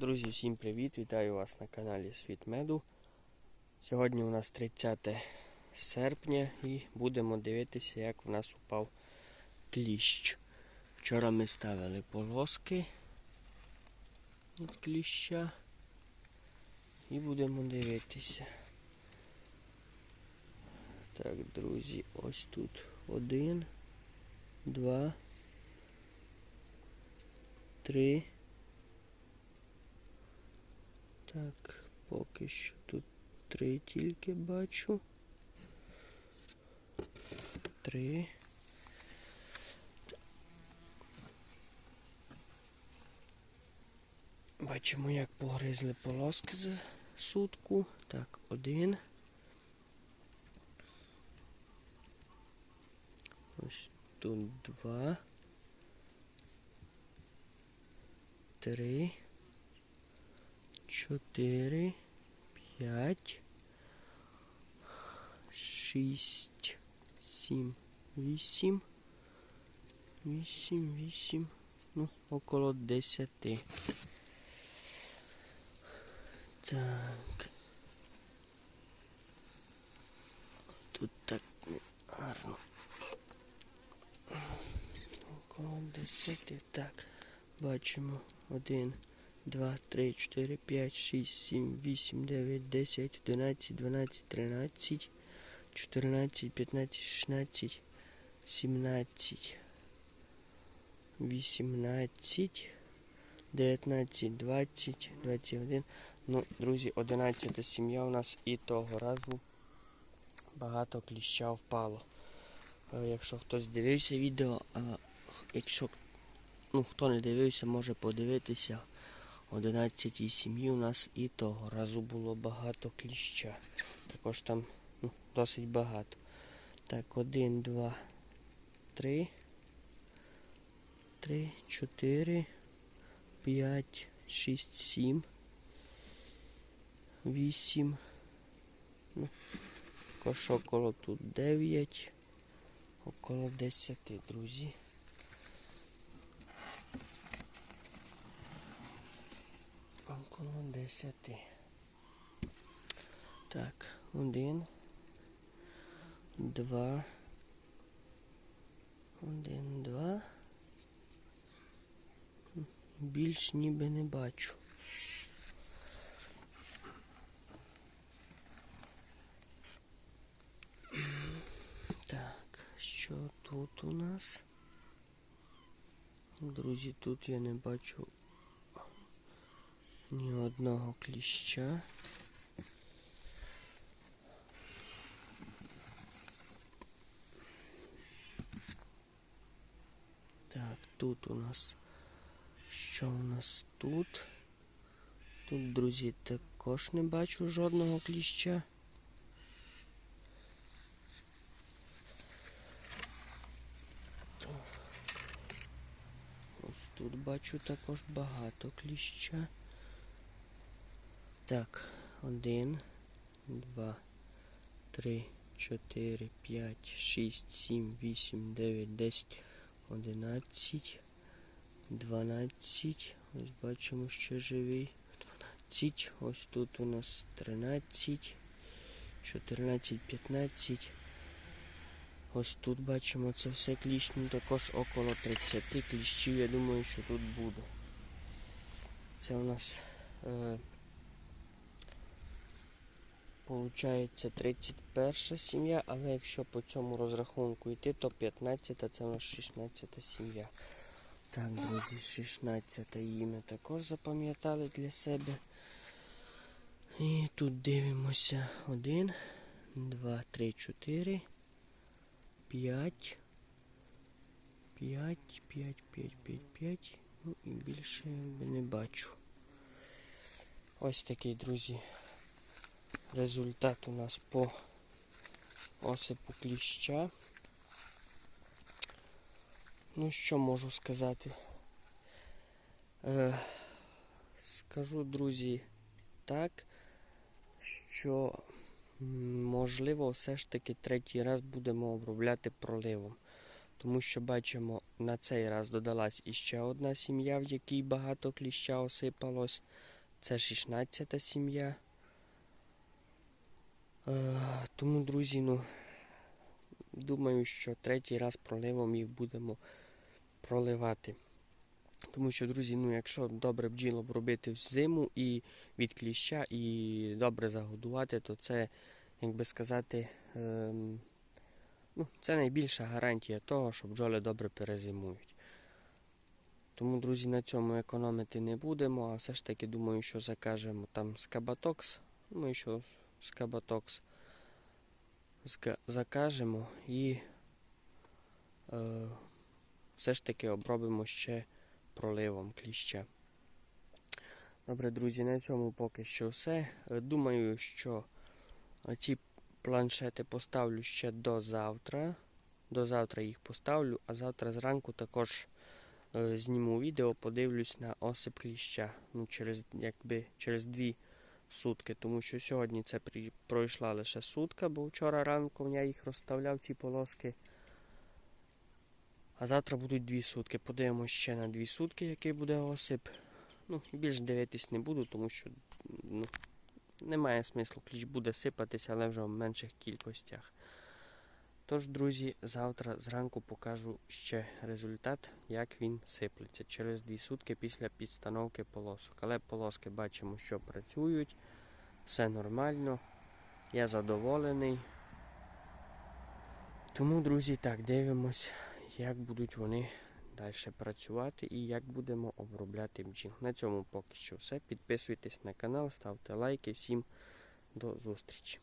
Друзі, всім привіт! Вітаю вас на каналі Світ Меду. Сьогодні у нас 30 серпня і будемо дивитися, як в нас упав кліщ. Вчора ми ставили полоски від кліща і будемо дивитися. Так, друзі, ось тут один, два, три. Так, поки що тут три тільки бачу. Три. Бачимо, як погризли полоски за сутку. Так, один. Ось тут два. Три. Чотири, п'ять, шість, сім, вісім, вісім, вісім, ну, около десяти. Так. Тут так гарно. Около десяти. Так, бачимо один. 2, 3, 4, 5, 6, 7, 8, 9, 10, 11, 12, 13, 14, 15, 16, 17, 18, 19, 20, 21. Ну, друзі, 11 сім'я у нас і того разу багато кліща впало. Е, Якщо хтось дивився відео, а якщо ну, хто не дивився, може подивитися. 11 сім'ї у нас і того разу було багато кліща. Також там ну, досить багато. Так, один, два, три, три, чотири, п'ять, шість, сім, вісім. Ну, також около тут дев'ять, около десяти, друзі. Около десяти. Так, один, два, один, два. Більш ніби не бачу. Так, що тут у нас? Друзі, тут я не бачу ні одного кліща. Так, тут у нас що у нас тут? Тут, друзі, також не бачу жодного кліща. Ось тут бачу також багато кліща. Так, один, два, три, чотири, п'ять, шість, сім, вісім, дев'ять, десять, одинадцять, дванадцять. Ось бачимо, що живий. Дванадцять. Ось тут у нас тринадцять, чотирнадцять, п'ятнадцять. Ось тут бачимо це все кліщ, ну також около 30 кліщів, я думаю, що тут буде. Це у нас е, Получається 31 сім'я, але якщо по цьому розрахунку йти, то 15 це у нас 16 сім'я. Так, друзі, 16 її ми також запам'ятали для себе. І тут дивимося 1, 2, 3, 4, 5, 5, 5, 5, 5, 5. Ну і більше я не бачу. Ось такий, друзі. Результат у нас по осипу кліща. Ну, що можу сказати? Е, Скажу, друзі, так, що можливо все ж таки третій раз будемо обробляти проливом. Тому що бачимо, на цей раз додалась іще одна сім'я, в якій багато кліща осипалось. Це 16-та сім'я. Е, тому, друзі, ну, думаю, що третій раз проливом їх будемо проливати. Тому що, друзі, ну, якщо добре бджіл обробити в зиму і від кліща, і добре загодувати, то це, як би сказати, ем, ну, це найбільша гарантія того, що бджоли добре перезимують. Тому, друзі, на цьому економити не будемо, а все ж таки думаю, що закажемо там скабатокс. Думаю, що скабатокс закажемо і е, все ж таки обробимо ще проливом кліща. Добре, друзі, на цьому поки що все. Е, Думаю, що е, ці планшети поставлю ще до завтра. До завтра їх поставлю, а завтра зранку також е, зніму відео, подивлюсь на осип кліща. Ну, через, якби, через дві сутки, тому що сьогодні це пройшла лише сутка, бо вчора ранком я їх розставляв ці полоски. А завтра будуть дві сутки. Подивимося ще на дві сутки, який буде осип. Ну, Більше дивитись не буду, тому що ну, немає смислу. Кліч буде сипатися, але вже в менших кількостях. Тож, друзі, завтра зранку покажу ще результат, як він сиплеться через дві сутки після підстановки полосок. Але полоски бачимо, що працюють, все нормально, я задоволений. Тому, друзі, так, дивимось, як будуть вони далі працювати і як будемо обробляти бджіл. На цьому поки що все. Підписуйтесь на канал, ставте лайки. Всім до зустрічі.